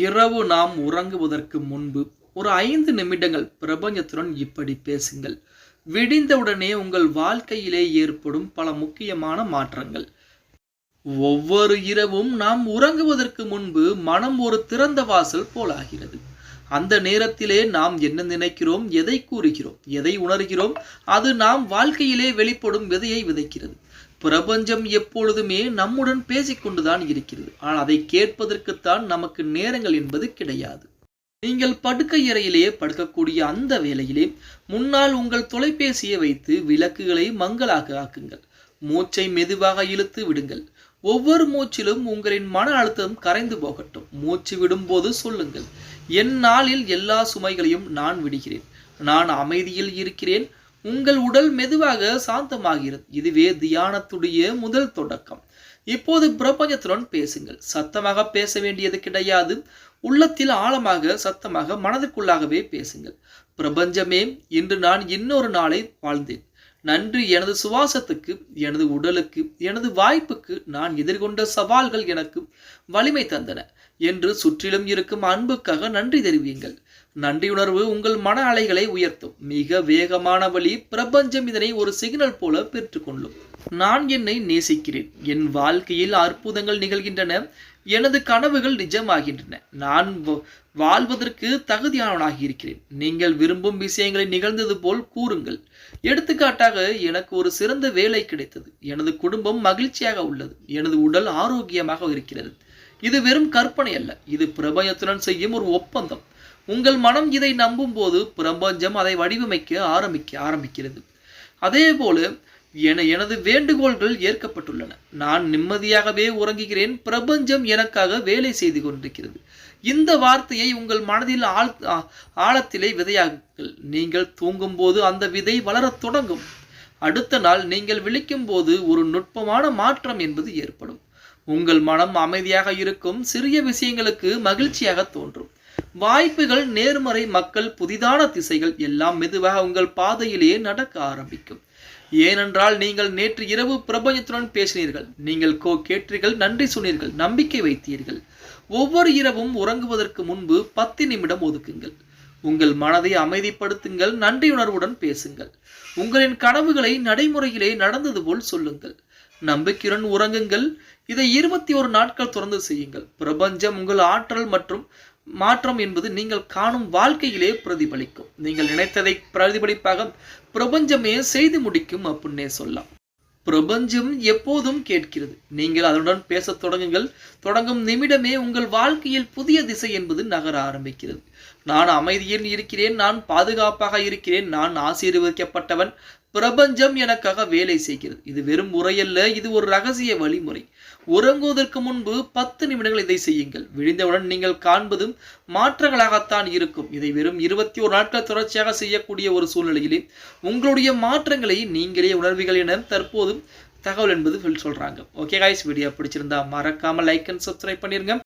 இரவு நாம் உறங்குவதற்கு முன்பு ஒரு ஐந்து நிமிடங்கள் பிரபஞ்சத்துடன் இப்படி பேசுங்கள். விடிந்தவுடனே உங்கள் வாழ்க்கையிலே ஏற்படும் பல முக்கியமான மாற்றங்கள். ஒவ்வொரு இரவும் நாம் உறங்குவதற்கு முன்பு மனம் ஒரு திறந்த வாசல் போலாகிறது. அந்த நேரத்திலே நாம் என்ன நினைக்கிறோம் எதை கூறுகிறோம் எதை உணர்கிறோம் அது நாம் வாழ்க்கையிலே வெளிப்படும் விதையை விதைக்கிறது. பிரபஞ்சம் எப்பொழுதுமே நம்முடன் பேசிக்கொண்டுதான் இருக்கிறது. ஆனால் அதை கேட்பதற்குத்தான் நமக்கு நேரங்கள் என்பது கிடையாது. நீங்கள் படுக்கை படுக்கக்கூடிய அந்த வேளையிலே முன்னால் உங்கள் தொலைபேசியை வைத்து விளக்குகளை மங்களாக ஆக்குங்கள். மூச்சை மெதுவாக இழுத்து விடுங்கள். ஒவ்வொரு மூச்சிலும் உங்களின் மன அழுத்தம் கரைந்து போகட்டும். மூச்சு விடும்போது சொல்லுங்கள் என் நாளில் எல்லா சுமைகளையும் நான் விடுகிறேன். நான் அமைதியில் இருக்கிறேன். உங்கள் உடல் மெதுவாக சாந்தமாகிறது. இதுவே தியானத்துடைய முதல் தொடக்கம். இப்போது பிரபஞ்சத்துடன் பேசுங்கள். சத்தமாக பேச வேண்டியது கிடையாது. உள்ளத்தில் ஆழமாக சத்தமாக மனதிற்குள்ளாகவே பேசுங்கள். பிரபஞ்சமே இன்று நான் இன்னொரு நாளை வாழ்ந்தேன். நன்றி எனது சுவாசத்துக்கு எனது உடலுக்கு எனது வாய்ப்புக்கு நான் எதிர்கொண்ட சவால்கள் எனக்கு வலிமை தந்தன என்று சுற்றிலும் இருக்கும் அன்புக்காக நன்றி தெரிவியுங்கள். நன்றியுணர்வு உங்கள் மன அலைகளை உயர்த்தும். மிக வேகமான வழி பிரபஞ்சம் இதனை ஒரு சிக்னல் போல பெற்றுக்கொள்ளும். நான் என்னை நேசிக்கிறேன். என் வாழ்க்கையில் அற்புதங்கள் நிகழ்கின்றன. எனது கனவுகள் நிஜமாகின்றன. நான் வாழ்வதற்கு தகுதியானவனாக இருக்கிறேன். நீங்கள் விரும்பும் விஷயங்களை நிகழ்ந்தது போல் கூறுங்கள். எடுத்துக்காட்டாக எனக்கு ஒரு சிறந்த வேலை கிடைத்தது. எனது குடும்பம் மகிழ்ச்சியாக உள்ளது. எனது உடல் ஆரோக்கியமாக இருக்கிறது. இது வெறும் கற்பனை அல்ல. இது பிரபஞ்சத்துடன் செய்யும் ஒரு ஒப்பந்தம். உங்கள் மனம் இதை நம்பும் போது பிரபஞ்சம் அதை வடிவமைக்க ஆரம்பிக்க ஆரம்பிக்கிறது. அதே போல என எனது வேண்டுகோள்கள் ஏற்கப்பட்டுள்ளன. நான் நிம்மதியாகவே உறங்குகிறேன். பிரபஞ்சம் எனக்காக வேலை செய்து கொண்டிருக்கிறது. இந்த வார்த்தையை உங்கள் மனதில் ஆழ் ஆழத்திலே விதையாகுங்கள் நீங்கள் தூங்கும்போது அந்த விதை வளரத் தொடங்கும். அடுத்த நாள் நீங்கள் விழிக்கும் போது ஒரு நுட்பமான மாற்றம் என்பது ஏற்படும். உங்கள் மனம் அமைதியாக இருக்கும். சிறிய விஷயங்களுக்கு மகிழ்ச்சியாக தோன்றும். வாய்ப்புகள் நேர்மறை மக்கள் புதிதான திசைகள் எல்லாம் மெதுவாக உங்கள் பாதையிலேயே நடக்க ஆரம்பிக்கும். ஏனென்றால் நீங்கள் நேற்று இரவு பிரபஞ்சத்துடன் பேசினீர்கள். நீங்கள் கோ கேட்டீர்கள் நன்றி சொன்னீர்கள் நம்பிக்கை வைத்தீர்கள். ஒவ்வொரு இரவும் உறங்குவதற்கு முன்பு பத்து நிமிடம் ஒதுக்குங்கள். உங்கள் மனதை அமைதிப்படுத்துங்கள் நன்றியுணர்வுடன் பேசுங்கள். உங்களின் கனவுகளை நடைமுறையிலே நடந்தது போல் சொல்லுங்கள். நம்பிக்கையுடன் உறங்குங்கள். இதை இருபத்தி ஒரு நாட்கள் தொடர்ந்து செய்யுங்கள். பிரபஞ்சம் உங்கள் ஆற்றல் மற்றும் மாற்றம் என்பது நீங்கள் காணும் வாழ்க்கையிலே பிரதிபலிக்கும். நீங்கள் நினைத்ததை பிரதிபலிப்பாக பிரபஞ்சமே செய்து முடிக்கும் அப்படின்னே சொல்லலாம். பிரபஞ்சம் எப்போதும் கேட்கிறது. நீங்கள் அதனுடன் பேசத் தொடங்குங்கள். தொடங்கும் நிமிடமே உங்கள் வாழ்க்கையில் புதிய திசை என்பது நகர ஆரம்பிக்கிறது. நான் அமைதியில் இருக்கிறேன். நான் பாதுகாப்பாக இருக்கிறேன். நான் ஆசீர்வதிக்கப்பட்டவன். பிரபஞ்சம் எனக்காக வேலை செய்கிறது. இது வெறும் முறையல்ல இது ஒரு ரகசிய வழிமுறை. உறங்குவதற்கு முன்பு பத்து நிமிடங்கள் இதை செய்யுங்கள். விழிந்தவுடன் நீங்கள் காண்பதும் மாற்றங்களாகத்தான் இருக்கும். இதை வெறும் இருபத்தி ஒரு நாட்கள் தொடர்ச்சியாக செய்யக்கூடிய ஒரு சூழ்நிலையிலே உங்களுடைய மாற்றங்களை நீங்களே உணர்வீர்கள் என தற்போதும் தகவல் என்பது சொல்றாங்க. ஓகே காய்ஸ் வீடியோ பிடிச்சிருந்தா மறக்காம லைக் அண்ட் சப்ஸ்கிரைப் பண்ணிருங்க.